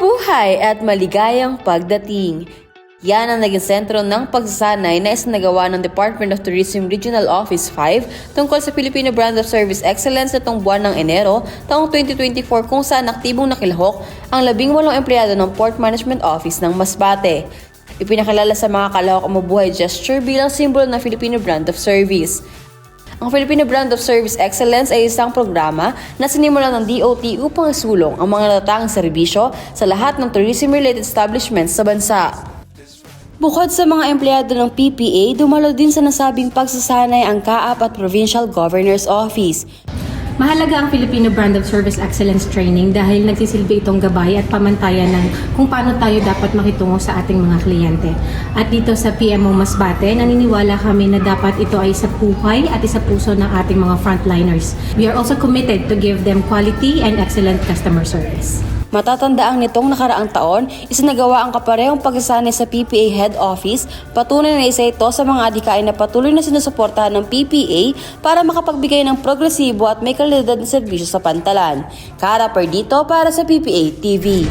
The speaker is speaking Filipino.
Mabuhay at maligayang pagdating. Yan ang naging sentro ng pagsasanay na isinagawa ng Department of Tourism Regional Office 5 tungkol sa Filipino Brand of Service Excellence itong buwan ng Enero taong 2024 kung saan aktibong nakilahok ang labing walong empleyado ng Port Management Office ng Masbate. Ipinakilala sa mga kalahok ang mabuhay gesture bilang simbolo ng Filipino Brand of Service. Ang Filipino Brand of Service Excellence ay isang programa na sinimulan ng DOT upang isulong ang mga natatanging serbisyo sa lahat ng tourism-related establishments sa bansa. Bukod sa mga empleyado ng PPA, dumalo din sa nasabing pagsasanay ang CAAP at Provincial Governor's Office. Mahalaga ang Filipino Brand of Service Excellence Training dahil nagsisilbi itong gabay at pamantayan ng kung paano tayo dapat makitungo sa ating mga kliyente. At dito sa PMO Masbate, naniniwala kami na dapat ito ay sa puhay at isa puso ng ating mga frontliners. We are also committed to give them quality and excellent customer service. Matatandaang nitong nakaraang taon, isinagawa ang kaparehong pagsasanay sa PPA Head Office, patunay na isa ito sa mga adhikain na patuloy na sinusuportahan ng PPA para makapagbigay ng progresibo at may kalidad na serbisyo sa pantalan. Kara per dito para sa PPA TV.